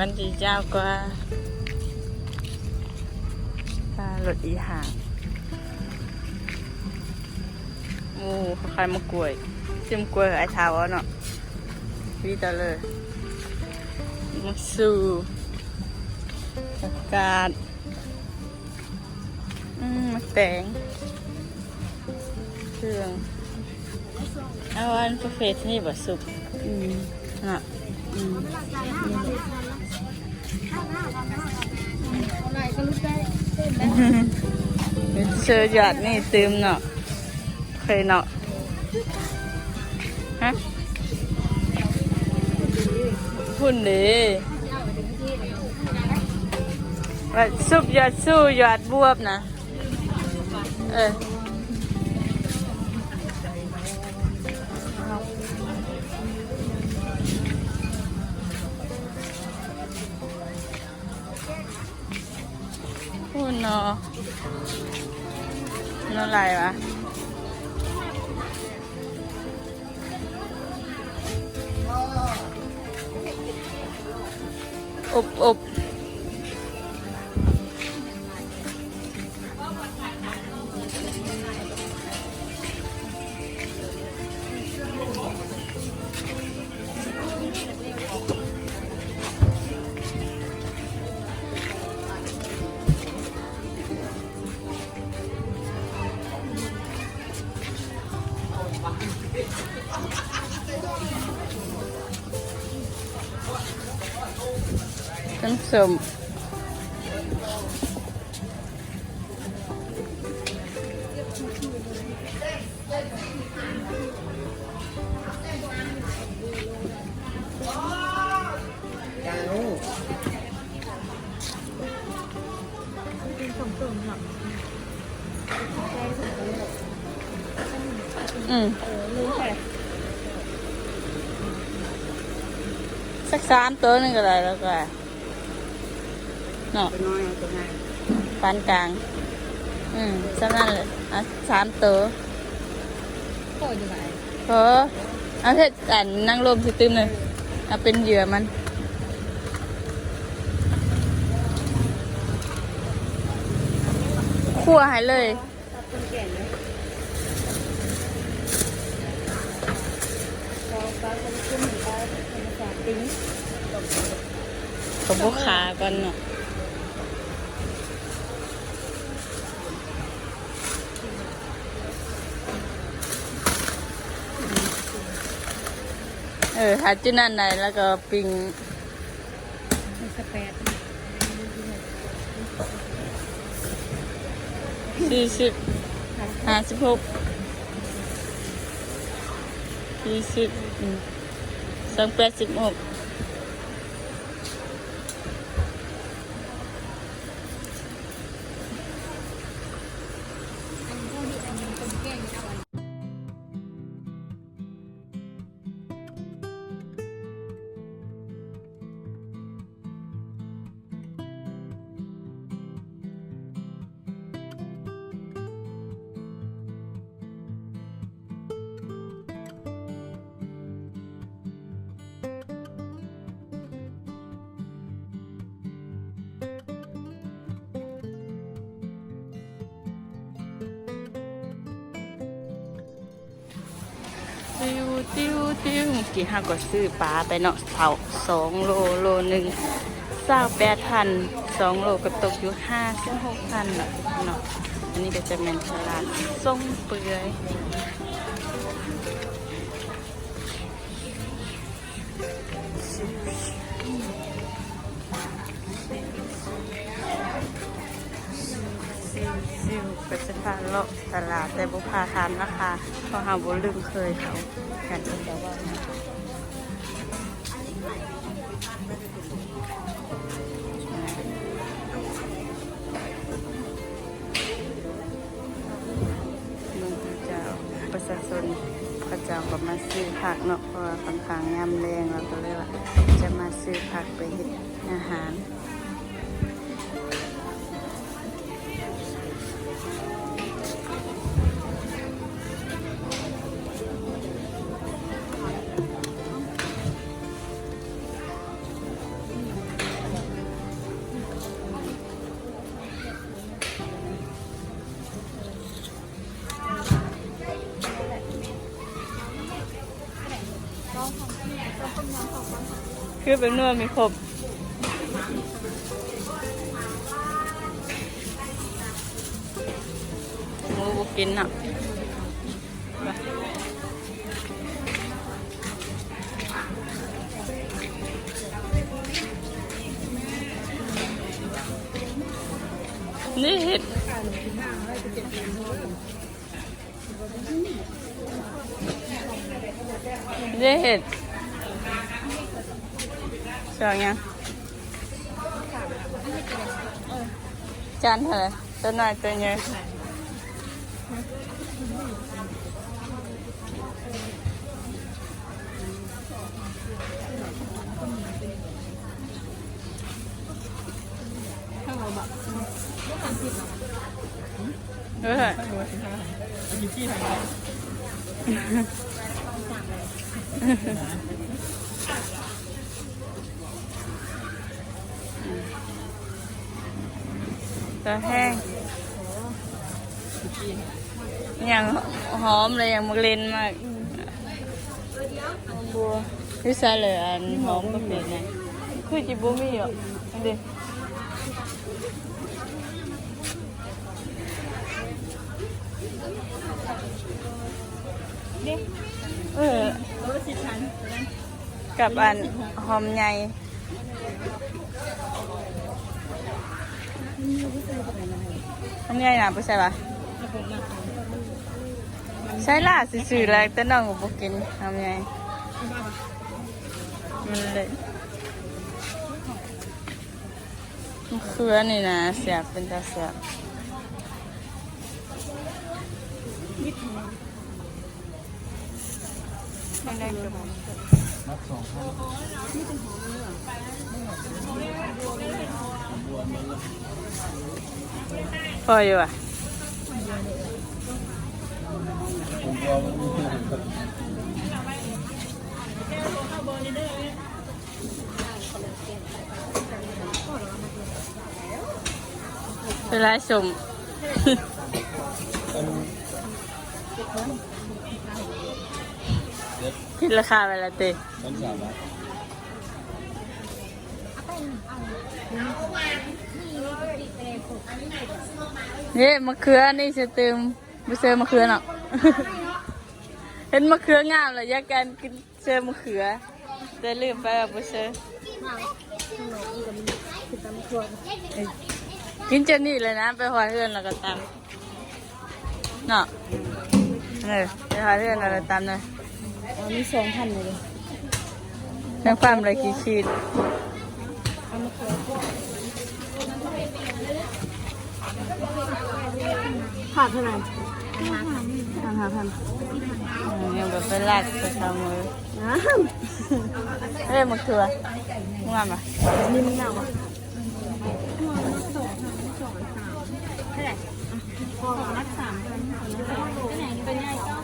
เออเนาะกันจีเจ้ากว่าปลาหลดอีห่างโอ้เขาขายมะกล้วยซิมกล้วยไอ้เท้าเอาเนาะวีต่อเลยมาสู่อากาศอืมมะแตงเครื่องเอาอันประเภทนี่บ่สุกอืมเนาะอืมอะไรก็รู้ได้ เต้นได้อหยอดนี่ตืมเนาะเคยเนาะฮะพุ่นดีว่าซุปหยอดสู้หยอดบวบนะ เออ นอนาะนั่นอะไรวะอบอบ น้ำส้มเก้าเป็น เลยอืมเออรู้แค่สักสามตัวหนึงก็ได้แล้วก็เนาะตัวน้อยตัวง่ายปานกลาง อืมสำนั่นเลยอะสามตัวโคตรอยู่ไหนเพอเอาเทศอันนั่งลมสิตึมเลยเอาเป็นเหยื่อมันคั่วให้เลยตัดต้นแก่นเลยพอปลาจะขึ้นปลาธรรมชาติติ้งกับบุขาก่อนเนาะ ออหาจุดนั่นไหนแล้วก็ปิงสเปดสี่สิบห้าสิบหกสี่สิบสองแปดสิบหก ติวติวติวเมื่อกี้ห้าก็ซื้อปลาไปเนาะเผาสองโลโลหนึ่งเศร้าแปดพันสองโลก็ตกอยู่ห้าสิบหกพันเนาะเนาะอันนี้ก็จะเป็นตลาดส้มเปื่อย แต่บุพาทานราคาเพราะหาบุลืมเคยเขากันแต่ว่าเมืองพระเจ้าประชาชนพระเจ้าก็มาซื้อผักเนาะเพราะว่าค่อนข้างยามแรงเราก็เลยว่าจะมาซื้อผักไปเฮ็ดอาหาร คือเป็นนัวมีครบหมูบุกินอะนี่เห็ดนี่เห็ด สองยังจานเท่าไห ร่ตัวน้อยตัวใหญ่เออตัวแห้งอย่างหอมเลยอย่างมะเร็นมากบัววิซาเลยอันหอมก็เปลี่ยนไงคือจิบุมีอะเดีเออกับอันหอมใหญ่ หอมใหญ่น่ะไปใช่ปะใช่ล่ะสื่อๆแล้วแต่น้องก็บ่กินหอมใหญ่มันเลยมะเขือนี่นะเสียบเป็นตาเสียบไม่ได้กับ พออยู่อะเวลาชมคิดราคาเวลาเตะ มันสามารถ เนี่ยมะเขือนี่จะเติมบุเซอร์มะเขือเนาะเห็นมะเขืองามเลยอยากกันกินเจอมะเขือแต่ลืมไปว่าบุเซอร์เอ้ยกินเจนนี่เลยนะ ไปหอยเฮือนแล้วก็ตำเนาะเออไปหอยเฮือนแล้วก็ตำเลยอันนี้สองพันเลยแม่ความเลยกี่ชีด ขาดเท่าไหร่พันห้าพันยังแบบไปลากไปทำมือน้เอ้ยมะเขืองงามปะำนี่มันหนาวอะพอรักสามพันไหนไปไหนก็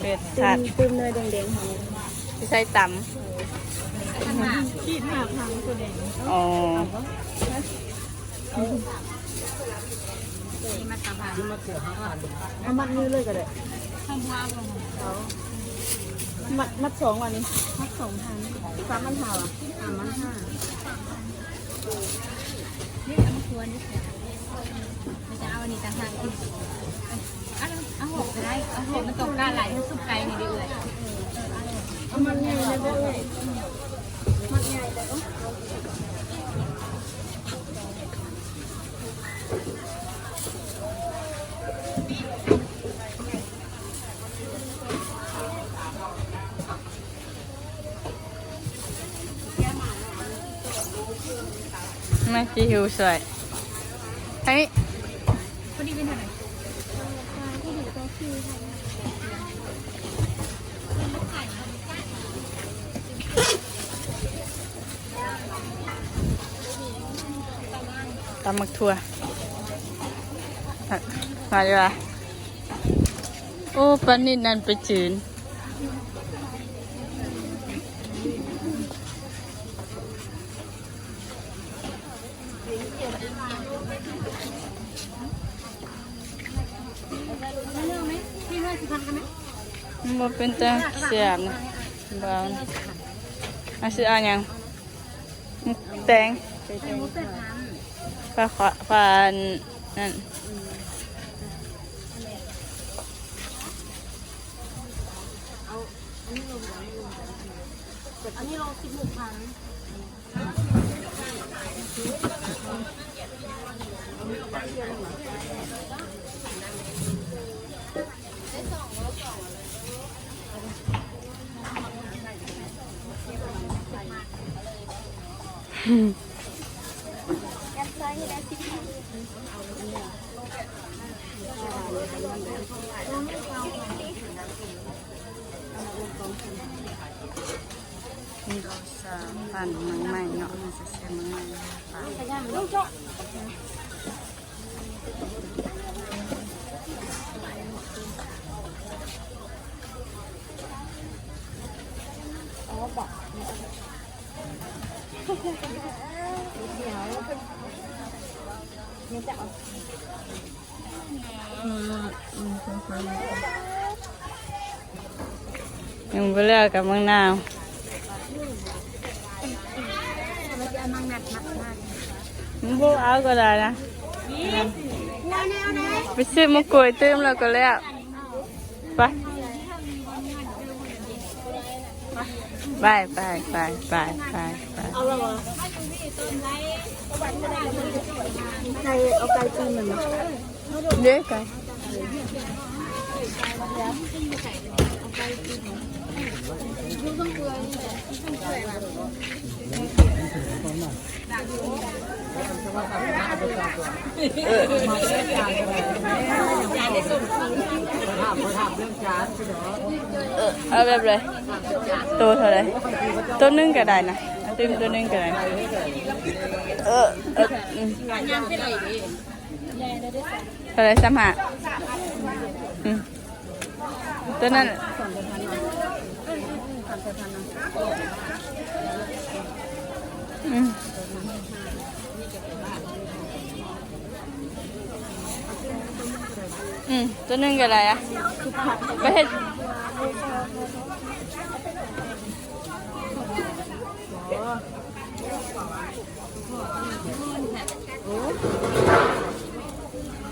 เป็ดตึสัตมว์ตึมเนยแดงๆของที่ใช้ตขีดห้าพันตัวแดงอ๋อ เอามัดมือเลยก็ได้มัดมัดสองวันนี้มัดสองพันสามพันห้าอะสามพันห้านี่มันควรที่มันจะเอาอันนี้ต่างหากอีกเอาเอาหกก็ได้เอาหกมันตกกาไหลทั้งสุกไก่นี่ดีเลยเอามันใหญ่เลยบ่เลยมัดใหญ่เลยเอ้าไม่จีหิวสวยเฮ้ยพอดีเป็นเท่าไหร่ตำมักทัวอะมาดีกว่าโอ้ปลานิดนั่นไปจืน เรื่องไหมพี่ว่าสิพันกันไหม มัน บ่เป็นตาเสียบนะบางเอาซื้อเอาหยังหมึกแตงใส่แตงปลาขอปลานั่น อันนี้เราสิบหกพัน นี่เราสามพันมังใหม่เนาะมันจะเสียมังใหม่ปลา ขยันลูกเจาะ ยัง ไปเลือกกับมังนาวเราจะเอามังนัดมัดมัดมันบ่เอาก็ได้นะแนวแนวไหนไปซื้อมะกรูดตื้มแล้วก็แล้ว ไป ไปไปไปไปไปไปเอาละวะไก่เอาไก่ตีนมันมาเด็กกัน เอาแบบเลยตัวเท่าไรตัวนึงก็ได้นะตึมตัวนึงก็ได้เออเอออืมเท่าไรสามหาอืมตัวนั้น อืมอืมตัวนึงก็ได้อะไปเฮ็ด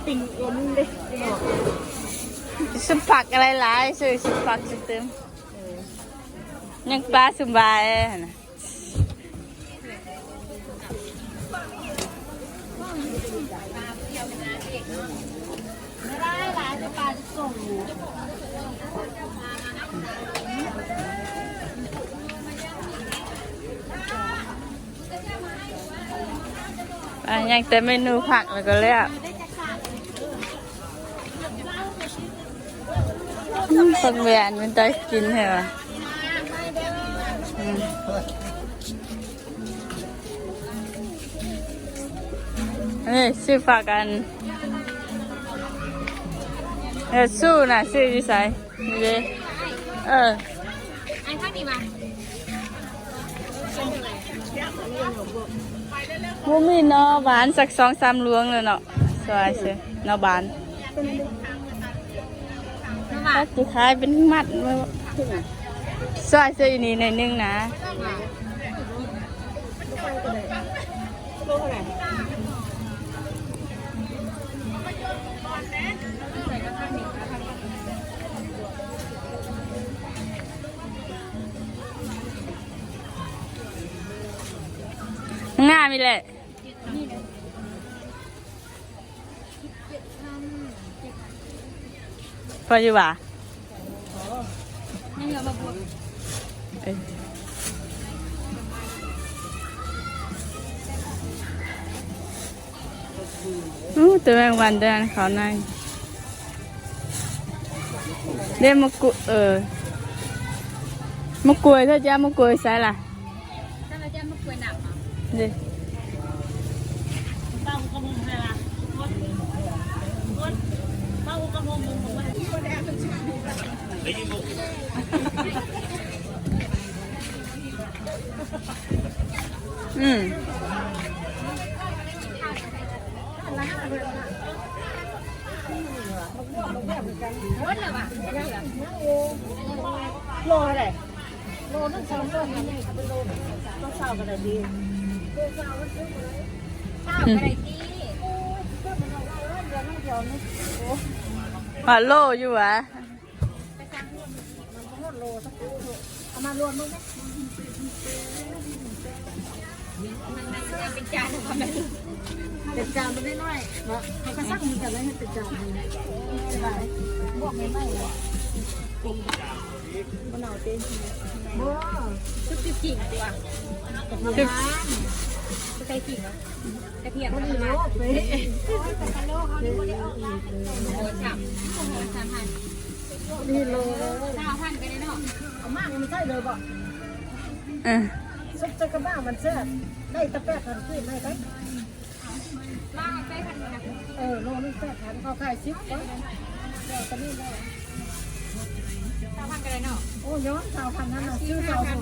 ติ่งเอ็นเลยสุผักอะไรหลายซื้อสุผักสุเต็ม ยังปลาสุบายนะไม่ได้หลานจะปลาจะส่งอะยังแต่เมนูผักแล้วก็แล้วคนแหวนมันได้กินเหรอ นนี้ซื้อฝากกันเออสู้นะซื้อที่ใส่เด้เออไอ้ข้านี้มาบ่มีเนอหวานสักสองสามลวงเลยเนาะสวยเสียเนอบานน้ำหวาถ้านสิขายเป็นมัดไว้บ่สวยเสียอยู่นี่ในนึงนะ โลเท่าไหร่งามอีแหละพออยู่บ่านี่เหรอมาบวกเอ้ยอู้ตัวแมงวันเดินเขาในเรียกมะกรูดเออมะกรวยเธอจะเอามะกรวยใส่ล่ะ ถ้าเราจะมากล้วยหนัก อะดิป้าอุกมงไงล่ะคนคนป้าอุกมงมงบอกว่าคนแอบอืมโคตรเลยว่ะโลเท่าไรโลนึงสองโลนี่ก็ได้ดีข้าวอะไรที่ มาโหลอยู่หวะเอามารวมมึงมันเป็นจานทำไมเป็นจานมันน้อยๆเนาะเขาก็สั่งมันกันเลยให้เป็นจานนี่ได้บวกไม่ไม่หรอกมันเอาเต็มบ่ชุบจิ๊บ กิ่งตัวกับน้ำมันใส่กิ่งเหรอกระเทียมมันทำโลมากเลยโอ้ยฉ่ำโอ้โหสามพันนี่โลเก้าพันไปเลยเนาะเอามากมันใช่เลยบ่เออซุปจะกระบ้ามันแซ่บได้ตะแปะทันขึ้นได้ไหมล่างไปพันนะเออโลนึงแซ่บทันเขาขายซิปก็ได้ตะนี่ได้เก้าพันไปเลยเนาะโอ้ย้อนสาวพันนั้นน่ะซื้อสาวพัน